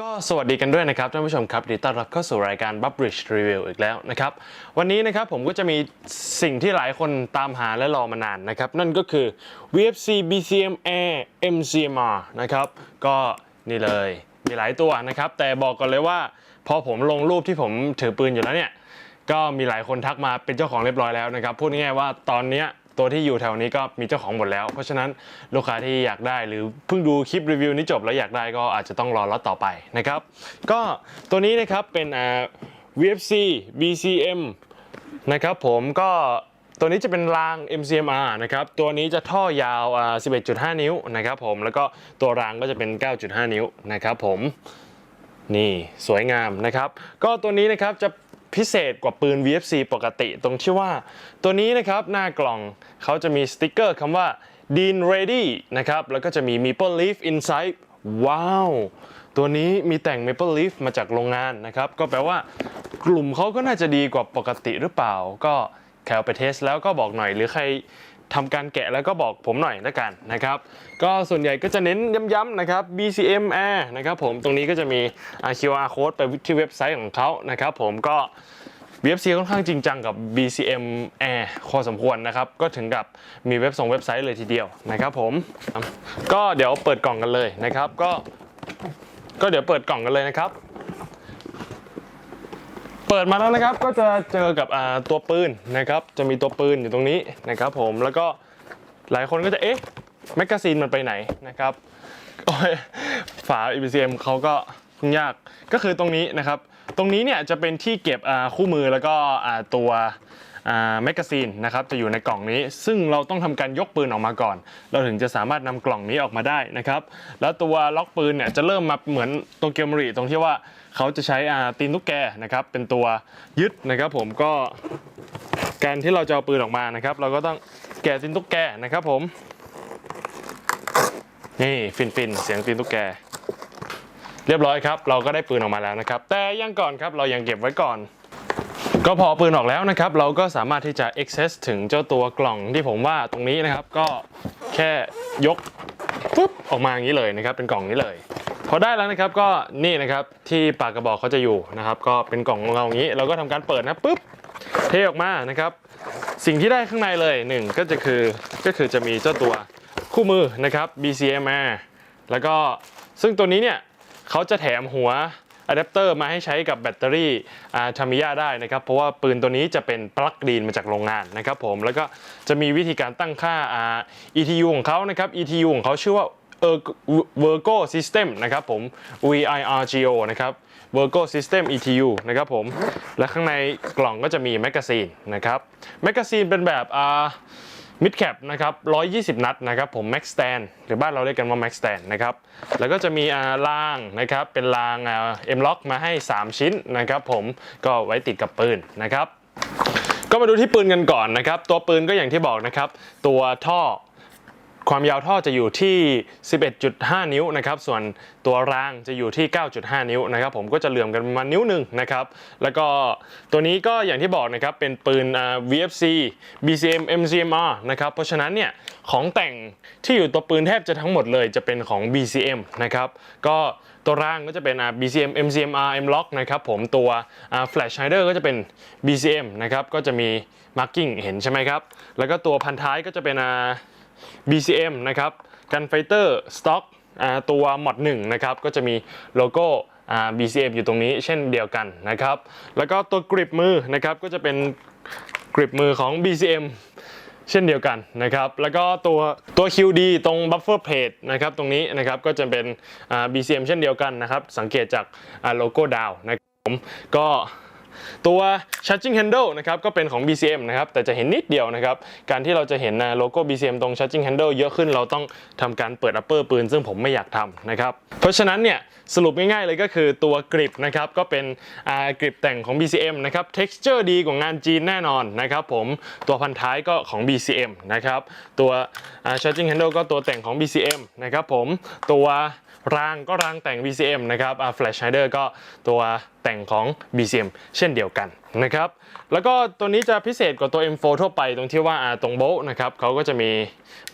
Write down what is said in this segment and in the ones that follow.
ก็สวัสดีกันด้วยนะครับท่านผู้ชมครับดีต้อนรับเข้าสู่รายการ b u b b r i d g e Review อีกแล้วนะครับวันนี้นะครับผมก็จะมีสิ่งที่หลายคนตามหาและรอมานานนะครับนั่นก็คือ VFC BCM Air MCMR นะครับก็นี่เลยมีหลายตัวนะครับแต่บอกก่อนเลยว่า พอผมลงรูปที่ผมถือปืนอยู่แล้วเนี่ยก็มีหลายคนทักมาเป็นเจ้าของเรียบร้อยแล้วนะครับพูดง่ายๆว่าตอนเนี้ย ตัวที่อยู่แถวนี้ก็มีเจ้าของหมดแล้ว เพราะฉะนั้นลูกค้าที่อยากได้หรือเพิ่งดูคลิปรีวิวนี้จบแล้วอยากได้ก็อาจจะต้องรอล็อตต่อไปนะครับ ก็ตัวนี้นะครับเป็นอ่า VFC BCM นะครับผมก็ตัวนี้จะเป็นราง MCMR นะครับ ตัวนี้จะท่อยาว 11.5 นิ้วนะครับผม แล้วก็ตัวรางก็จะเป็น 9.5 นิ้วนะครับผม นี่สวยงามนะครับ ก็ตัวนี้นะครับจะ พิเศษกว่าปืน VFC ปกติตรงที่ว่า ตัวนี้นะครับหน้ากล่องเขาจะมีสติกเกอร์คำว่า Dean Ready นะครับแล้วก็จะมี Maple Leaf Inside ว้าว ตัวนี้มีแต่ง Maple Leaf มาจากโรงงานนะครับ ก็แปลว่ากลุ่มเขาก็น่าจะดีกว่าปกติหรือเปล่า ก็แคลไปเทสแล้วก็บอกหน่อยหรือใคร ทำการแกะแล้วก็บอกผมหน่อยละกันนะครับ ก็ส่วนใหญ่ก็จะเน้นย้ำๆนะครับ BCM Air นะครับผมตรงนี้ก็จะมี QR code ไปที่เว็บไซต์ของเขานะครับผมก็ VFC ค่อนข้างจริงจังกับ BCM Air พอสมควรนะครับ ก็ถึงกับมีเว็บส่งเว็บไซต์เลยทีเดียวนะครับผม ก็เดี๋ยวเปิดกล่องกันเลยนะครับ ก็ก็เดี๋ยวเปิดกล่องกันเลยนะครับ เปิดมาแล้วนะครับก็จะเจอกับตัวปืนนะครับจะมีตัวปืนอยู่ตรงนี้นะครับผมแล้วก็หลายคนก็จะเอ๊ะแมกกาซีนมันไปไหนนะครับโอ้ยฝา EBCM เขาก็ยุ่งยากก็คือตรงนี้นะครับ ตรงนี้เนี่ยจะเป็นที่เก็บคู่มือแล้วก็ตัว แมกกาซีนนะครับจะอยู่ในกล่องนี้ ซึ่งเราต้องทำการยกปืนออกมาก่อน เราถึงจะสามารถนำกล่องนี้ออกมาได้นะครับ แล้วตัวล็อกปืนเนี่ยจะเริ่มมาเหมือนตัวเกมรีตรงที่ว่าเขาจะใช้ตีนตุ๊กแกนะครับเป็นตัวยึดนะครับผมก็การที่เราจะเอาปืนออกมานะครับ เราก็ต้องแกะตีนตุ๊กแกนะครับผม นี่ฟินฟินเสียงตีนตุ๊กแก เรียบร้อยครับ เราก็ได้ปืนออกมาแล้วนะครับ แต่ยังก่อนครับเรายังเก็บไว้ก่อน ก็พอปืนออกแล้วนะครับ เราก็สามารถที่จะ access ถึงเจ้าตัวกล่องที่ผมว่าตรงนี้นะครับ ก็แค่ยกปุ๊บออกมาอย่างนี้เลยนะครับ เป็นกล่องนี้เลย พอได้แล้วนะครับก็นี่นะครับที่ปากกระบอกเขาจะอยู่นะครับ ก็เป็นกล่องของเราอย่างนี้ เราก็ทำการเปิดนะปุ๊บเทออกมานะครับ สิ่งที่ได้ข้างในเลยหนึ่งก็จะคือก็คือจะมีเจ้าตัวคู่มือนะครับ BCMR แล้วก็ซึ่งตัวนี้เนี่ยเขาจะแถมหัว อะแดปเตอร์มาให้ใช้กับแบตเตอรี่ทามิยาได้นะครับเพราะว่าปืนตัวนี้จะเป็นปลั๊กดีนมาจากโรงงานนะครับผมแล้วก็จะมีวิธีการตั้งค่าอ่า ETU ของเขานะครับ ETU ของเขาชื่อว่า Virgo System นะครับผม VIRGO นะครับ Virgo System ETU นะครับผม และข้างในกล่องก็จะมีแมกกาซีนนะครับ แมกกาซีนเป็นแบบอ่า มิดแคปนะครับ120 นัดนะครับผมแม็กสแตนหรือบ้านเราเรียกกันว่าแม็กสแตนนะครับแล้วก็จะมีอ่ารางนะครับเป็นรางอ่า M lock มาให้ 3 ชิ้นนะครับผมก็ไว้ติดกับปืนนะครับก็มาดูที่ปืนกันก่อนนะครับ ตัวปืนก็อย่างที่บอกนะครับ ตัวท่อ ความยาวท่อจะอยู่ที่ 11.5 นิ้วนะครับ ส่วนตัวรางจะอยู่ที่ 9.5 นิ้วนะครับ ผมก็จะเหลื่อมกันประมาณนิ้วหนึ่งนะครับ แล้วก็ตัวนี้ก็อย่างที่บอกนะครับ เป็นปืน VFC BCM MCMR นะครับ เพราะฉะนั้นเนี่ยของแต่งที่อยู่ตัวปืนแทบจะทั้งหมดเลยจะเป็นของ BCM นะครับ ก็ตัวรางก็จะเป็น BCM MCMR M Lock นะครับผมตัว Flash Hider ก็จะเป็น BCM นะครับ ก็จะมี marking เห็นใช่ไหมครับ แล้วก็ตัวพันท้ายก็จะเป็น BCM นะครับกันไฟเตอร์สต็อกตัวหมอด1นะครับก็จะมีโลโก้ BCM อยู่ตรงนี้เช่นเดียวกันนะครับ แล้วก็ตัวกริปมือนะครับก็จะเป็นกริปมือของ BCM เช่นเดียวกันนะครับ แล้วก็ตัวตัว QD ตรง buffer plate นะครับตรงนี้นะครับก็จะเป็น BCM เช่นเดียวกันนะครับ สังเกตจากโลโก้ดาวนะครับผมก็ ตัว charging handle นะครับก็เป็นของ BCM นะครับแต่จะเห็นนิดเดียวนะครับการที่เราจะเห็นโลโก้ BCM ตรง charging handle เยอะขึ้นเราต้องทำการเปิด upper ปืน ซึ่งผมไม่อยากทำนะครับเพราะฉะนั้นเนี่ยสรุปง่ายๆเลยก็คือตัวกริปนะครับก็เป็นกริปแต่งของ BCM นะครับ texture ดีกว่างานจีนแน่นอนนะครับผมตัวพันท้ายก็ของ BCM นะครับตัวอ่า charging handle ก็ตัวแต่งของ BCM นะครับผมตัวรางก็รางแต่ง BCM นะครับ Flash Hider ก็ตัวแต่งของ BCM เช่นเดียวกันนะครับ แล้วก็ตัวนี้จะพิเศษกว่าตัว M4 ทั่วไปตรงที่ว่าตรงโบะนะครับเขาก็จะมี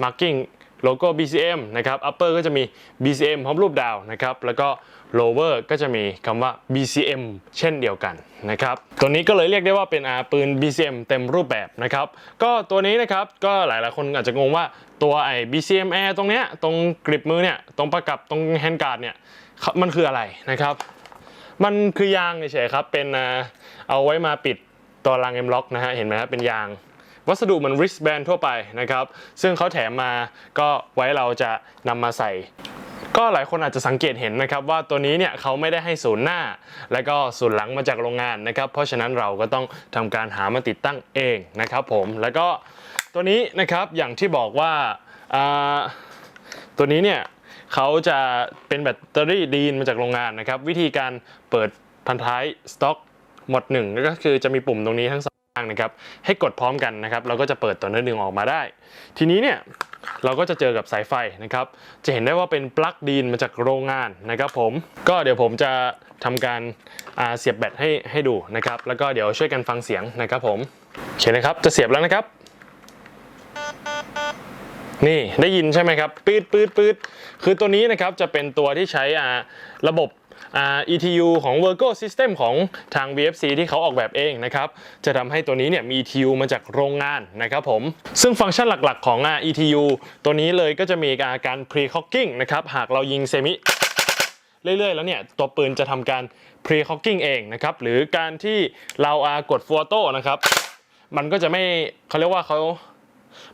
marking โลโก้ BCM นะครับ upper ก็จะมี BCM พร้อมรูปดาวนะครับ แล้วก็ lower ก็จะมีคำว่า BCM เช่นเดียวกันนะครับ ตัวนี้ก็เลยเรียกได้ว่าเป็นอาปืน BCM เต็มรูปแบบนะครับ ก็ตัวนี้นะครับ ก็หลายๆคนอาจจะงงว่าตัวไอ้ BCM Air ตรงเนี้ย ตรงกริบมือเนี่ย ตรงประกับ ตรงแฮนด์การ์ดเนี่ย มันคืออะไรนะครับ มันคือยางเฉยๆครับ เป็นเอาไว้มาปิดตัวราง M lock นะฮะ เห็นไหมครับเป็นยาง วัสดุเหมือน wristband ทั่วไปนะครับ ซึ่งเขาแถมมาก็ไว้เราจะนำมาใส่ ก็หลายคนอาจจะสังเกตเห็นนะครับ ว่าตัวนี้เนี่ยเขาไม่ได้ให้ศูนย์หน้า และก็ศูนย์หลังมาจากโรงงานนะครับ เพราะฉะนั้นเราก็ต้องทำการหามาติดตั้งเองนะครับผมแล้วก็ตัวนี้นะครับอย่างที่บอกว่าตัวนี้เนี่ย เขาจะเป็นแบตเตอรี่ดีนมาจากโรงงานนะครับ วิธีการเปิดพันท้ายสต็อกหมดหนึ่งก็คือจะมีปุ่มตรงนี้ทั้งสองข้างนะครับ ให้กดพร้อมกันนะครับ เราก็จะเปิดตัวเนื้อดึงออกมาได้ ทีนี้เนี่ยเราก็จะเจอกับสายไฟนะครับ จะเห็นได้ว่าเป็นปลั๊กดีนมาจากโรงงานนะครับผม ก็เดี๋ยวผมจะทำการเสียบแบตให้ให้ดูนะครับ แล้วก็เดี๋ยวช่วยกันฟังเสียงนะครับผมโอเคนะครับ จะเสียบแล้วนะครับ นี่ได้ยินใช่ไหมครับปืดปืดปืดคือตัวนี้นะครับจะเป็นตัวที่ใช้ระบบ ETU ของ Virgo System ของทาง VFC ที่เขาออกแบบเองนะครับ จะทำให้ตัวนี้เนี่ยมี ETU มาจากโรงงานนะครับผม ซึ่งฟังก์ชันหลักๆของ ETU ตัวนี้เลยก็จะมีการการ pre-cocking นะครับ หากเรายิงเซมิเรื่อยๆ แล้วเนี่ย ตัวปืนจะทำการ pre-cocking เองนะครับ หรือการที่เราอากด full auto นะครับ มันก็จะไม่เขาเรียกว่าเขา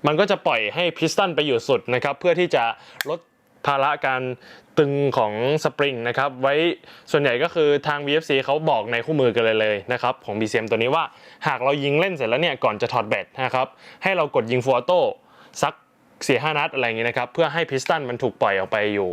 มันก็จะปล่อยให้พิสตันไปอยู่สุดนะครับเพื่อที่จะลดภาระการตึงของสปริงนะครับไว้ส่วนใหญ่ก็คือทาง VFC เขาบอกในคู่มือกันเลยเลยนะครับของ BCM ตัวนี้ว่าหากเรายิงเล่นเสร็จแล้วเนี่ยก่อนจะถอดแบตนะครับให้เรากดยิงฟูออโต้สัก4ีหนัดอะไรอย่างงี้นะครับเพื่อให้พิสตันมันถูกปล่อยออกไปอยู่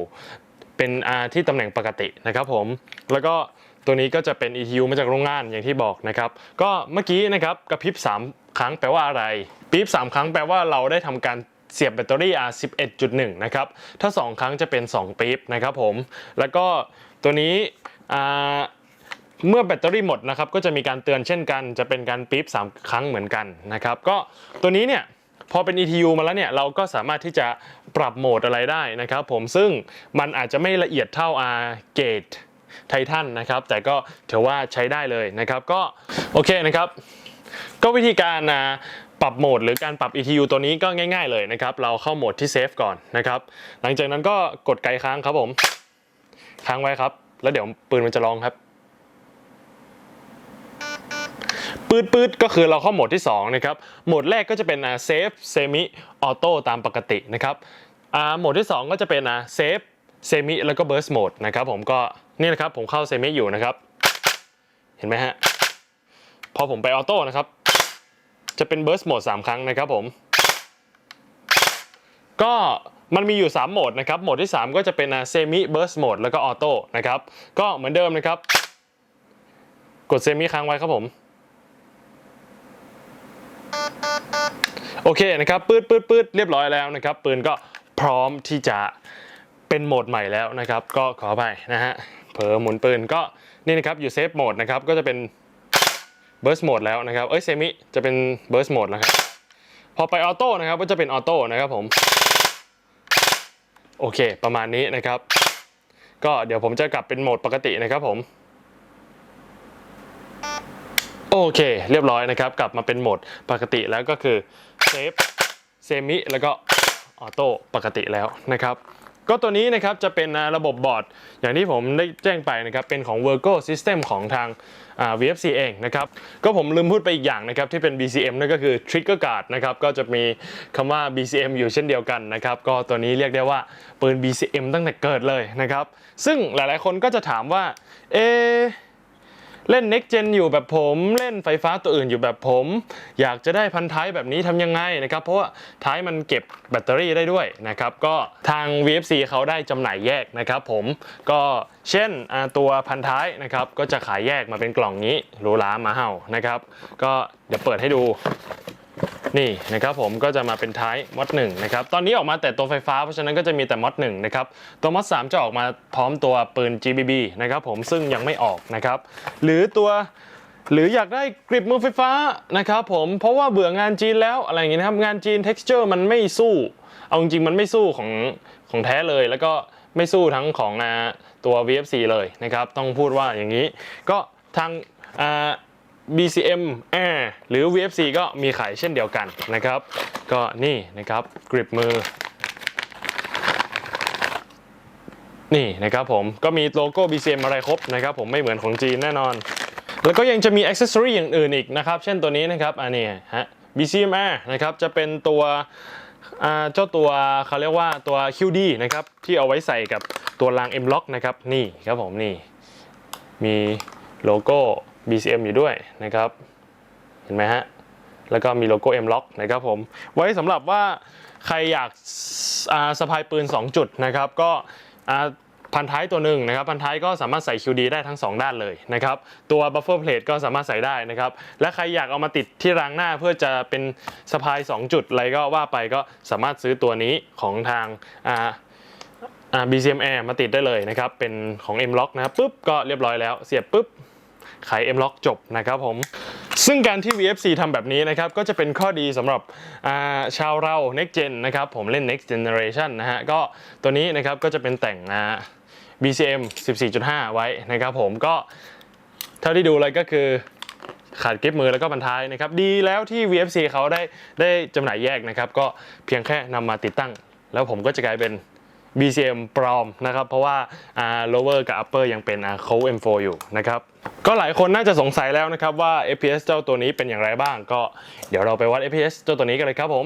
เป็นอาที่ตำแหน่งปกตินะครับผมแล้วก็ ตัวนี้ก็จะเป็น ETU มาจากโรงงานอย่างที่บอกนะครับ ก็เมื่อกี้นะครับกระพริบ 3 ครั้งแปลว่าอะไร ปี๊บ 3 ครั้งแปลว่าเราได้ทำการเสียบแบตเตอรี่ R 11.1 นะครับ ถ้า 2 ครั้งจะเป็น 2 ปี๊บนะครับผม แล้วก็ตัวนี้เมื่อแบตเตอรี่หมดนะครับ ก็จะมีการเตือนเช่นกัน จะเป็นการปี๊บ 3 ครั้งเหมือนกันนะครับ ก็ตัวนี้เนี่ยพอเป็น ETU มาแล้วเนี่ยเราก็สามารถที่จะปรับโหมดอะไรได้นะครับผม ซึ่งมันอาจจะไม่ละเอียดเท่า R Gate ไททันนะครับแต่ก็ถือว่าใช้ได้เลยนะครับก็โอเคนะครับ ก็วิธีการปรับโหมดหรือการปรับ ETU ตัวนี้ก็ง่าย ๆเลยนะครับ เราเข้าโหมดที่เซฟก่อนนะครับ หลังจากนั้นก็กดไกลค้างครับผม ค้างไว้ครับ แล้วเดี๋ยวปืนมันจะร้องครับปืดปืดก็คือเราเข้าโหมดที่ 2 นะครับ โหมดแรกก็จะเป็นเซฟเซมิออโต้ตามปกตินะครับโหมดที่ 2 ก็จะเป็นเซฟเซมิแล้วก็เบิร์สโหมดนะครับผมก็ นี่นะครับผมเข้าเซมิอยู่นะครับ เห็นไหมฮะ พอผมไปออโต้นะครับ จะเป็นเบิร์สโหมด3 ครั้งนะครับผม ก็มันมีอยู่ 3 โหมดนะครับ โหมดที่ 3 ก็จะเป็นเซมิเบิร์สโหมดแล้วก็ออโต้นะครับ ก็เหมือนเดิมนะครับ กดเซมิค้างไว้ครับผมโอเคนะครับปืดปืดปืดเรียบร้อยแล้วนะครับ ปืนก็พร้อมที่จะเป็นโหมดใหม่แล้วนะครับ ก็ขอไปนะฮะ ผลอหมุนปืนก็นี่นะครับอยู่เซฟโหมดนะครับก็จะเป็นเบิร์สโหมดแล้วนะครับเอ้ยเซมิจะเป็นเบิร์สโหมดแล้วครับพอไปออโต้นะครับก็จะเป็นออโต้นะครับผมโอเคประมาณนี้นะครับ ก็เดี๋ยวผมจะกลับเป็นโหมดปกตินะครับผมโอเคเรียบร้อยนะครับ กลับมาเป็นโหมดปกติแล้วก็คือเซฟเซมิแล้วก็ออโต้ปกติแล้วนะครับ ก็ตัวนี้นะครับจะเป็นระบบบอร์ด อย่างที่ผมได้แจ้งไปนะครับเป็นของ Virgo System ของทาง VFC เองนะครับก็ผมลืมพูดไปอีกอย่างนะครับที่เป็น BCM นั่นก็คือ Trigger Guard นะครับก็จะมีคำว่า BCM อยู่เช่นเดียวกันนะครับก็ตัวนี้เรียกได้ว่าปืน BCM ตั้งแต่เกิดเลยนะครับซึ่งหลายๆคนก็จะถามว่าเอ เล่น Next Gen อยู่แบบผม เล่นไฟฟ้าตัวอื่นอยู่แบบผม อยากจะได้พันท้ายแบบนี้ทำยังไงนะครับ เพราะว่าท้ายมันเก็บแบตเตอรี่ได้ด้วยนะครับ ก็ทาง VFC เขาได้จำหน่ายแยกนะครับผมก็เช่นตัวพันท้ายนะครับก็จะขายแยกมาเป็นกล่องนี้หรูหรามาเห่านะครับ ก็เดี๋ยวเปิดให้ดู นี่นะครับผมก็จะมาเป็นท้ายมอด1นะครับตอนนี้ออกมาแต่ตัวไฟฟ้าเพราะฉะนั้นก็จะมีแต่มอด1นะครับตัวมอด3จะออกมาพร้อมตัวปืน GBB นะครับผมซึ่งยังไม่ออกนะครับหรือตัวหรืออยากได้กริบมือไฟฟ้านะครับผมเพราะว่าเบื่องานจีนแล้วอะไรอย่างเงี้ยนะครับงานจีน texture มันไม่สู้ เอาจริงๆมันไม่สู้ของของแท้เลย แล้วก็ไม่สู้ทั้งของตัว VFC เลยนะครับต้องพูดว่าอย่างนี้ ก็ทางอ่า BCM Air หรือ VFC ก็มีขายเช่นเดียวกันนะครับ ก็นี่นะครับกริปมือ นี่นะครับผมก็มีโลโก้ BCM อะไรครบนะครับผมไม่เหมือนของจีนแน่นอน แล้วก็ยังจะมีอ c เซสซอรีอย่างอื่นอีกนะครับ เช่นตัวนี้นะครับอันนี้ฮะ BCM Air นะครับจะเป็นตัวเจ้าตัวเขาเรียกว่าตัว QD นะครับที่เอาไว้ใส่กับตัวราง M Lock นะครับนี่ครับผมนี่มีโลโก้ BCM อยู่ด้วยนะครับ เห็นไหมฮะ แล้วก็มีโลโก้ M Lock นะครับผม ไว้สำหรับว่าใครอยากอ่าสะพายปืน 2 จุดนะครับ ก็อ่าพันท้ายตัวหนึ่งนะครับ พันท้ายก็สามารถใส่ QD ได้ทั้ง 2 ด้านเลยนะครับ ตัว buffer plate ก็สามารถใส่ได้นะครับ และใครอยากเอามาติดที่รางหน้าเพื่อจะเป็นสะพาย 2 จุดอะไรก็ว่าไปก็สามารถซื้อตัวนี้ของทางอ่าอ่า BCM Air มาติดได้เลยนะครับ เป็นของ M Lock นะครับปุ๊บก็เรียบร้อยแล้วเสียบปุ๊บ ไข M Lock จบนะครับผม ซึ่งการที่ VFC ทำแบบนี้นะครับก็จะเป็นข้อดีสำหรับาชาวเรา Next Gen นะครับผมเล่น Next Generation นะฮะก็ตัวนี้นะครับก็จะเป็นแต่งอ่า BCM 14.5 ไว้นะครับผมก็เท่าที่ดูเลยก็คือขาดกริปมือแล้วก็บรรท้ายนะครับ ดีแล้วที่ VFC เขาได้ได้จำหน่ายแยกนะครับ ก็เพียงแค่นำมาติดตั้ง แล้วผมก็จะกลายเป็น BCM ปลอมนะครับ เพราะว่า lower กับ upper ยังเป็น c o l M4 อยู่นะครับ ก็หลายคนน่าจะสงสัยแล้วนะครับว่า FPS เจ้าตัวนี้เป็นอย่างไรบ้าง ก็เดี๋ยวเราไปวัด FPS เจ้าตัวนี้กันเลยครับผม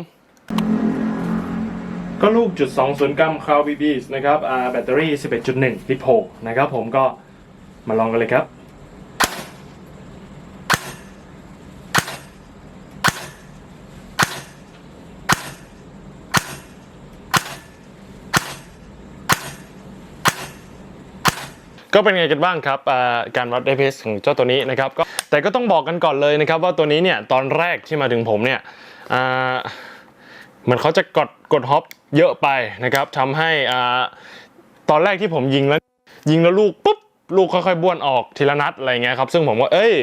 ก็ลูกจุด20กรัมคาวบีบีสนะครับแบตเตอรี่ 11.1 ลิโพนะครับผมก็มาลองกันเลยครับ ก็เป็นไงกันบ้างครับการวัด FPS ของเจ้าตัวนี้นะครับก็แต่ก็ต้องบอกกันก่อนเลยนะครับ ว่าตัวนี้เนี่ยตอนแรกที่มาถึงผมเนี่ยเหมือนเขาจะกดกดฮอปเยอะไปนะครับทำให้ตอนแรกที่ผมยิงแล้วยิงแล้วลูกปุ๊บลูกค่อยๆบ้วนออกทีละนัดอะไรเงี้ยครับซึ่งผมว่าเอ้ย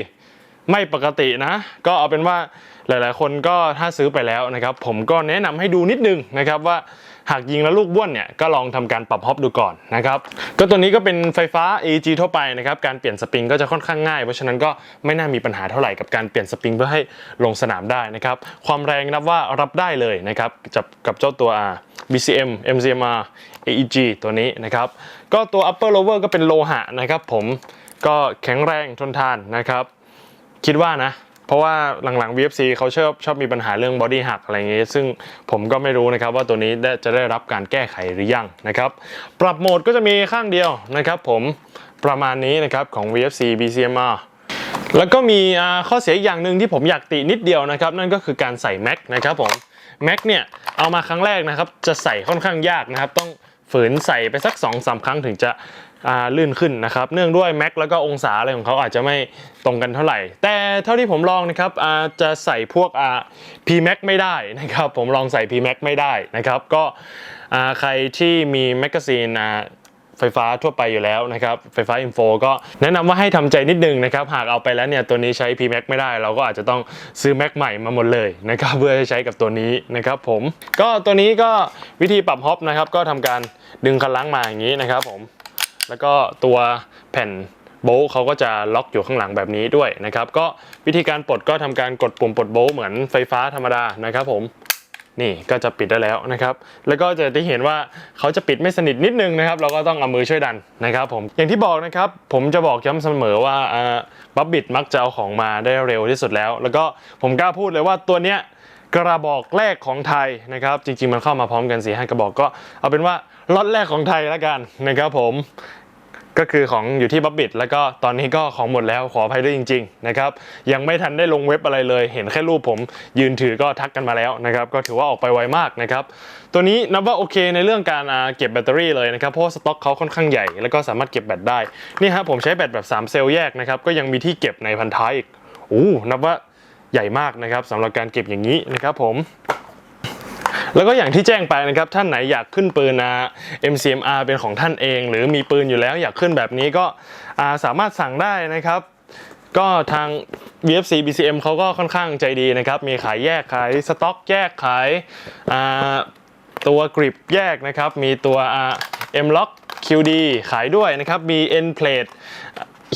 ไม่ปกตินะ ก็เอาเป็นว่าหลายๆ คนก็ถ้าซื้อไปแล้วนะครับ ผมก็แนะนำให้ดูนิดนึงนะครับว่า หากยิงแล้วลูกบ้วนเนี่ยก็ลองทำการปรับฮอปดูก่อนนะครับก็ตัวนี้ก็เป็นไฟฟ้า AEG ทั่วไปนะครับการเปลี่ยนสปริงก็จะค่อนข้างง่ายเพราะฉะนั้นก็ไม่น่ามีปัญหาเท่าไหร่กับการเปลี่ยนสปริงเพื่อให้ลงสนามได้นะครับความแรงนับว่ารับได้เลยนะครับกับกับเจ้าตัว BCM MCMR AEG ตัวนี้นะครับก็ตัว upper lower ก็เป็นโลหะนะครับผมก็แข็งแรงทนทานนะครับ คิดว่านะ เพราะว่าหลังๆ VFC เขาชอบชอบมีปัญหาเรื่องบอดี้หักอะไรเงี้ยซึ่งผมก็ไม่รู้นะครับว่าตัวนี้จะได้รับการแก้ไขหรือยังนะครับปรับโหมดก็จะมีข้างเดียวนะครับผมประมาณนี้นะครับของ VFC BCMR แล้วก็มีข้อเสียอีกอย่างหนึ่งที่ผมอยากตินิดเดียวนะครับนั่นก็คือการใส่แม็กนะครับผมแม็กเนี่ยเอามาครั้งแรกนะครับจะใส่ค่อนข้างยากนะครับต้องฝืนใส่ไปสัก2อสาครั้งถึงจะ ลื่นขึ้นนะครับ เนื่องด้วยแม็กแล้วก็องศาอะไรของเขาอาจจะไม่ตรงกันเท่าไหร่ แต่เท่าที่ผมลองนะครับจะใส่พวก P Max ไม่ได้นะครับ ผมลองใส่ P Max ไม่ได้นะครับ ก็ใครที่มีแมกกาซีนไฟฟ้าทั่วไปอยู่แล้วนะครับ ไฟฟ้าอินโฟก็แนะนำว่าให้ทำใจนิดนึงนะครับ หากเอาไปแล้วเนี่ยตัวนี้ใช้ P Max ไม่ได้ เราก็อาจจะต้องซื้อ Max ใหม่มาหมดเลยนะครับเพื่อให้ใช้กับตัวนี้นะครับผมก็ตัวนี้ก็วิธีปรับฮอปนะครับก็ทำการดึงคันล้างมาอย่างนี้นะครับผม แล้วก็ตัวแผ่นโบล์เขาก็จะล็อกอยู่ข้างหลังแบบนี้ด้วยนะครับ ก็วิธีการปลดก็ทำการกดปุ่มปลดโบล์เหมือนไฟฟ้าธรรมดานะครับผมนี่ก็จะปิดได้แล้วนะครับ แล้วก็จะได้เห็นว่าเขาจะปิดไม่สนิทนิดนึงนะครับ เราก็ต้องเอามือช่วยดันนะครับผม อย่างที่บอกนะครับ ผมจะบอกย้ำเสมอว่าบับบิดมักจะเอาของมาได้เร็วที่สุดแล้ว แล้วก็ผมกล้าพูดเลยว่าตัวเนี้ยกระบอกแรกของไทยนะครับ จริงๆมันเข้ามาพร้อมกัน4ีห้ากระบอกก็เอาเป็นว่าล็อตแรกของไทยแล้วกันนะครับผม ก็คือของอยู่ที่บับบิ t แล้วก็ตอนนี้ก็ของหมดแล้วขออภัยด้วยจริงๆนะครับยังไม่ทันได้ลงเว็บอะไรเลย เห็นแค่รูปผมยืนถือก็ทักกันมาแล้วนะครับก็ถือว่าออกไปไวมากนะครับตัวนี้นับว่าโอเคในเรื่องการเก็บแบตเตอรี่เลยนะครับเพราะสต็อกเขาค่อนข้างใหญ่ แล้วก็สามารถเก็บแบตได้นี่ฮะผมใช้แบตแบบ 3 เซลล์แยกนะครับก็ยังมีที่เก็บในพันท้ายอีกอู้นับว่าใหญ่มากนะครับสำหรับการเก็บอย่างนี้นะครับผม แล้วก็อย่างที่แจ้งไปนะครับท่านไหนอยากขึ้นปืนนะ MCMR เป็นของท่านเอง หรือมีปืนอยู่แล้วอยากขึ้นแบบนี้ก็สามารถสั่งได้นะครับก็ทาง VFC BCM เขาก็ค่อนข้างใจดีนะครับ มีขายแยกขายสต็อกแยกขายตัวกริปแยกนะครับ มีตัว M Lock QD ขายด้วยนะครับ มี N Plate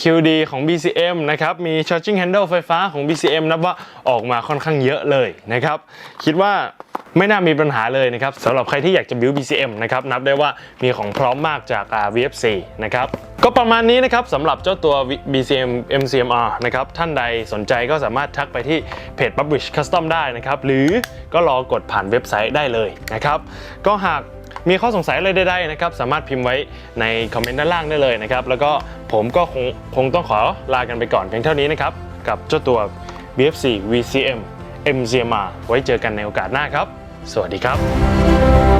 QD ของ BCM นะครับมี Charging Handle ไฟฟ้าของ BCM นับว่าออกมาค่อนข้างเยอะเลยนะครับ คิดว่าไม่น่ามีปัญหาเลยนะครับสำหรับใครที่อยากจะ build BCM นะครับนับได้ว่ามีของพร้อมมากจาก VFC นะครับก็ประมาณนี้นะครับสำหรับเจ้าตัว BCM MCMR นะครับท่านใดสนใจก็สามารถทักไปที่เพจ Publish Custom ได้นะครับหรือก็รอกดผ่านเว็บไซต์ได้เลยนะครับก็หาก มีข้อสงสัยอะไรใดๆนะครับสามารถพิมพ์ไว้ในคอมเมนต์ด้านล่างได้เลยนะครับแล้วก็ผมก็คงคงต้องขอลากันไปก่อนเพียงเท่านี้นะครับกับเจ้าตัว BFC VCM MCMR ไว้เจอกันในโอกาสหน้าครับ สวัสดีครับ